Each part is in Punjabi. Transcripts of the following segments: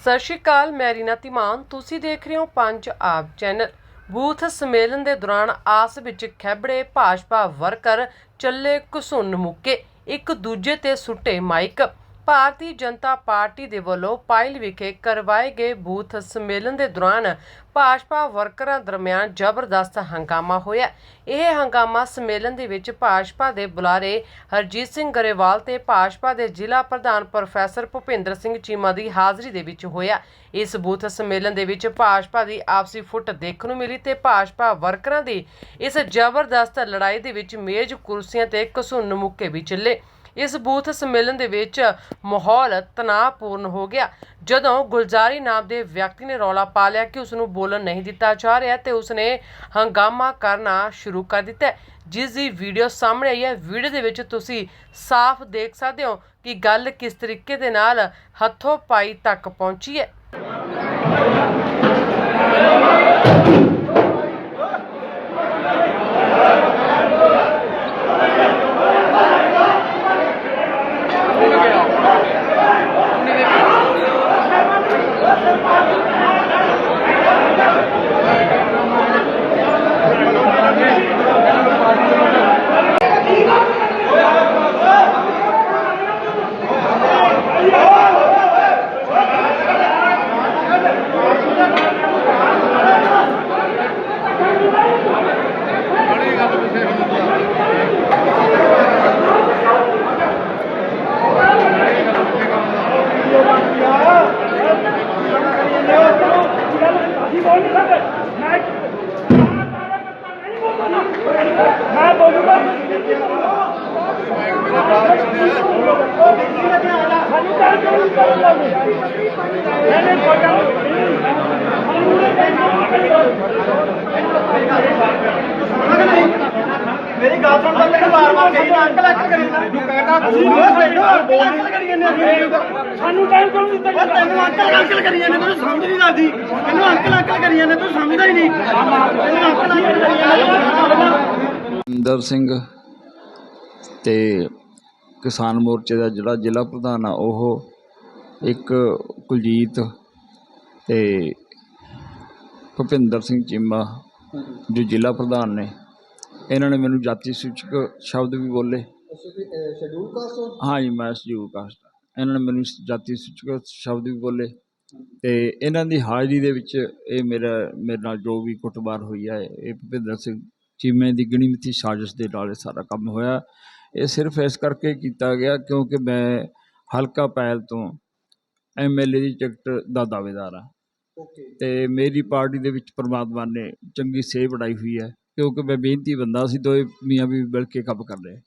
ਸਤਿ ਸ਼੍ਰੀ ਅਕਾਲ, ਮੈਂ ਰੀਨਾ ਤਿਮਾਨ ਤੁਸੀਂ ਦੇਖ ਰਹੇ ਹੋ ਪੰਜ ਆਪ ਚੈਨਲ। ਬੂਥ ਸੰਮੇਲਨ ਦੇ ਦੌਰਾਨ ਆਸ ਵਿੱਚ ਖੈਬੜੇ ਭਾਜਪਾ ਵਰਕਰ ਚੱਲੇ ਘਸੁੰਨ ਮੁੱਕੇ। ਇੱਕ ਦੂਜੇ ਤੇ ਸੁੱਟੇ ਮਾਈਕ। ਭਾਰਤੀ ਜਨਤਾ ਪਾਰਟੀ ਦੇ ਵੱਲੋਂ ਪਾਇਲ ਵਿਖੇ ਕਰਵਾਏ ਗਏ ਬੂਥ ਸੰਮੇਲਨ ਦੇ ਦੌਰਾਨ ਭਾਜਪਾ ਵਰਕਰਾਂ ਦਰਮਿਆਨ ਜ਼ਬਰਦਸਤ ਹੰਗਾਮਾ ਹੋਇਆ। ਇਹ ਹੰਗਾਮਾ ਸੰਮੇਲਨ ਦੇ ਵਿੱਚ ਭਾਜਪਾ ਦੇ ਬੁਲਾਰੇ ਹਰਜੀਤ ਸਿੰਘ ਗਰੇਵਾਲ ਤੇ ਭਾਜਪਾ ਦੇ ਜ਼ਿਲ੍ਹਾ ਪ੍ਰਧਾਨ ਪ੍ਰੋਫੈਸਰ ਭੁਪਿੰਦਰ ਸਿੰਘ ਚੀਮਾ ਦੀ ਹਾਜ਼ਰੀ ਦੇ ਵਿੱਚ ਹੋਇਆ। ਇਸ ਬੂਥ ਸੰਮੇਲਨ ਦੇ ਵਿੱਚ ਭਾਜਪਾ ਦੀ ਆਪਸੀ ਫੁੱਟ ਦੇਖਣ ਨੂੰ ਮਿਲੀ ਤੇ ਭਾਜਪਾ ਵਰਕਰਾਂ ਦੀ ਇਸ ਜ਼ਬਰਦਸਤ ਲੜਾਈ ਦੇ ਵਿੱਚ ਮੇਜ਼ ਕੁਰਸੀਆਂ ਤੇ ਘਸੁੰਨ ਮੁੱਕੇ ਵੀ ਚੱਲੇ। ਇਸ ਬੂਥ ਸੰਮੇਲਨ ਦੇ ਵਿੱਚ ਮਾਹੌਲ ਤਣਾਅਪੂਰਨ ਹੋ ਗਿਆ। ਜਦੋਂ ਗੁਲਜ਼ਾਰੀ ਨਾਮ ਦੇ ਵਿਅਕਤੀ ਨੇ ਰੌਲਾ ਪਾ ਲਿਆ ਕਿ ਉਸ ਨੂੰ ਬੋਲਣ ਨਹੀਂ ਦਿੱਤਾ ਜਾ ਰਿਹਾ ਤੇ ਉਸਨੇ ਹੰਗਾਮਾ ਕਰਨਾ ਸ਼ੁਰੂ ਕਰ ਦਿੱਤਾ। ਜਿਸ ਦੀ ਵੀਡੀਓ ਸਾਹਮਣੇ ਆਈ ਹੈ। ਵੀਡੀਓ ਦੇ ਵਿੱਚ ਤੁਸੀਂ ਸਾਫ਼ ਦੇਖ ਸਕਦੇ ਹੋ ਕਿ ਗੱਲ ਕਿਸ ਤਰੀਕੇ ਦੇ ਨਾਲ ਹੱਥੋਂ ਪਾਈ ਤੱਕ ਪਹੁੰਚੀ ਹੈ। ਮੈਂ ਬੋਲੂਗਾ। ਤਾਂ ਮੈਨੇ ਮੇਰੀ ਗੱਲ ਸੁਣ ਬੰਦੇ ਨੂੰ ਮਾਰ ਮਾਰ ਕਹੀ ਨਾ ਅੰਕਲ ਅੰਕਲ ਕਰੀ। ਨਾ ਤੂੰ ਕਹਿੰਦਾ ਤੁਸੀਂ ਨਹੀਂ ਸਾਨੂੰ ਟਾਈਮ ਕਿਉਂ ਨਹੀਂ ਦਿੱਤਾ? ਉਹ ਤੈਨੂੰ ਅੰਕਲ ਅੰਕਲ ਕਰੀ ਜਾਂਦੇ ਤੈਨੂੰ ਸਮਝ ਨਹੀਂ ਲੱਗਦੀ। ਤੈਨੂੰ ਅੰਕਲ ਅੰਕਲ ਕਰੀ ਜਾਂਦੇ ਤੂੰ ਸਮਝਦਾ ਹੀ ਨਹੀਂ। ਤੈਨੂੰ ਅੰਕਲ ਅੰਕਲ ਕਰੀ ਜਾਂਦੇ। ਇੰਦਰ ਸਿੰਘ ਤੇ ਕਿਸਾਨ ਮੋਰਚੇ ਦਾ ਜਿਹੜਾ ਜ਼ਿਲ੍ਹਾ ਪ੍ਰਧਾਨ ਆ ਉਹ ਇੱਕ ਕੁਲਜੀਤ ਤੇ ਭੁਪਿੰਦਰ ਸਿੰਘ ਚੀਮਾ ਜੋ ਜ਼ਿਲ੍ਹਾ ਪ੍ਰਧਾਨ ਨੇ। ਇਹਨਾਂ ਨੇ ਮੈਨੂੰ ਜਾਤੀ ਸੂਚਕ ਸ਼ਬਦ ਵੀ ਬੋਲੇ। ਸ਼ਡਿਊਲ ਕਾਸਟ ਹਾਂ? ਜੀ ਮੈਂ ਸ਼ਡਿਊਲ ਕਾਸਟ ਹਾਂ। ਇਹਨਾਂ ਨੇ ਮੈਨੂੰ ਜਾਤੀ ਸੂਚਕ ਸ਼ਬਦ ਵੀ ਬੋਲੇ ਤੇ ਇਹਨਾਂ ਦੀ ਹਾਜ਼ਰੀ ਦੇ ਵਿੱਚ ਇਹ ਮੇਰਾ ਮੇਰੇ ਨਾਲ ਜੋ ਵੀ ਕੁੱਟਮਾਰ ਹੋਈ ਹੈ ਇਹ ਭੁਪਿੰਦਰ ਸਿੰਘ ਚੀਮੇ ਦੀ ਗਿਣੀ ਮਿੱਥੀ ਸਾਜ਼ਿਸ਼ ਦੇ ਨਾਲ ਇਹ ਸਾਰਾ ਕੰਮ ਹੋਇਆ। ਇਹ ਸਿਰਫ ਇਸ ਕਰਕੇ ਕੀਤਾ ਗਿਆ ਕਿਉਂਕਿ ਮੈਂ ਹਲਕਾ ਪੈਲ ਤੋਂ ਐਮਐਲਏ ਦੀ ਟਿਕਟ ਦਾ ਦਾਅਵੇਦਾਰ ਹਾਂ। ਓਕੇ। ਤੇ ਮੇਰੀ ਪਾਰਟੀ ਦੇ ਵਿੱਚ ਪ੍ਰਮਾਤਮਾ ਨੇ ਚੰਗੀ ਸੇਧ ਬਣਾਈ ਹੋਈ ਹੈ ਕਿਉਂਕਿ ਮੈਂ ਮਿਹਨਤੀ ਬੰਦਾ ਸੀ ਦੋਏ ਮੀਆਂ ਵੀ ਮਿਲ ਕੇ ਕੰਮ ਕਰ ਰਹੇ।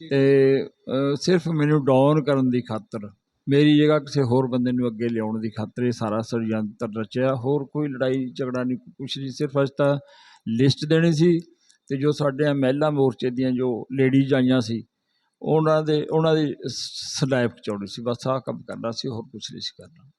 ਤੇ ਸਿਰਫ ਮੈਨੂੰ ਡਾਊਨ ਕਰਨ ਦੀ ਖਾਤਰ, ਮੇਰੀ ਜਗ੍ਹਾ ਕਿਸੇ ਹੋਰ ਬੰਦੇ ਨੂੰ ਅੱਗੇ ਲਿਆਉਣ ਦੀ ਖਾਤਰ ਇਹ ਸਾਰਾ ષਡਯੰਤਰ ਰਚਿਆ। ਹੋਰ ਕੋਈ ਲੜਾਈ ਝਗੜਾ ਨਹੀਂ, ਕੁਛ ਨਹੀਂ, ਸਿਰਫ ਅੱਜ ਤਾਂ ਲਿਸਟ ਦੇਣੀ ਸੀ ਤੇ ਜੋ ਸਾਡੇ ਮਹਿਲਾ ਮੋਰਚੇ ਦੀਆਂ ਜੋ ਲੇਡੀਜ਼ ਆਈਆਂ ਸੀ, ਉਹਨਾਂ ਦੇ, ਉਹਨਾਂ ਦੀ ਸਲੈਬ ਚੌੜੀ ਸੀ। ਬਸ ਆਹ ਕੰਮ ਕਰਨਾ ਸੀ, ਹੋਰ ਕੁਛ ਨਹੀਂ ਸੀ ਕਰਨਾ।